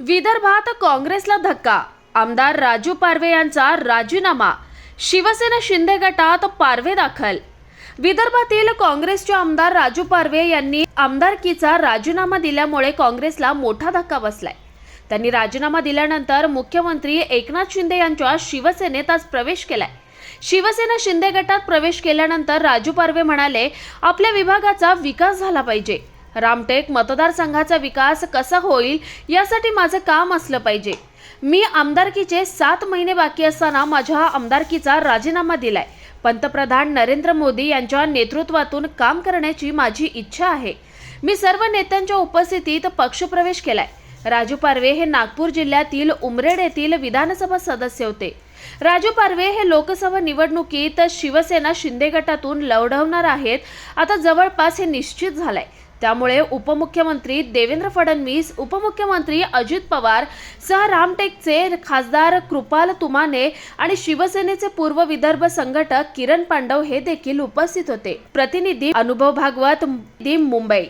विदर्भात काँग्रेसला धक्का. आमदार राजू पारवे यांचा राजीनामा. शिवसेना शिंदे गटात पारवे दाखल. विदर्भातील काँग्रेसचे आमदार राजू पारवे यांनी आमदारकीचा राजीनामा दिल्यामुळे काँग्रेसला मोठा धक्का बसलाय. त्यांनी राजीनामा दिल्यानंतर मुख्यमंत्री एकनाथ शिंदे यांच्या शिवसेनेत आज प्रवेश केलाय. शिवसेना शिंदे गटात प्रवेश केल्यानंतर राजू पारवे म्हणाले आपल्या विभागाचा विकास झाला पाहिजे. रामटेक मतदारसंघाचा विकास कसा होईल यासाठी माझं काम असलं पाहिजे. मी आमदारकीचे सात महिने बाकी असताना माझ्या आमदारकीचा राजीनामा दिलाय. पंतप्रधान नरेंद्र मोदी यांच्या नेतृत्वातून काम करण्याची माझी इच्छा आहे. मी सर्व नेत्यांच्या उपस्थितीत पक्षप्रवेश केलाय. राजू पारवे हे नागपूर जिल्ह्यातील उमरेड येथील विधानसभा सदस्य होते. राजू पारवे हे लोकसभा निवडणुकीत शिवसेना शिंदे गटातून लढवणार आहेत. आता जवळपास हे निश्चित झालंय. त्यामुळे उपमुख्यमंत्री देवेंद्र फडणवीस उपमुख्यमंत्री अजित पवार सह रामटेकचे खासदार कृपाल तुमाने आणि शिवसेनेचे पूर्व विदर्भ संघटक किरण पांडव हे देखील उपस्थित होते. प्रतिनिधी अनुभव भागवत मुंबई.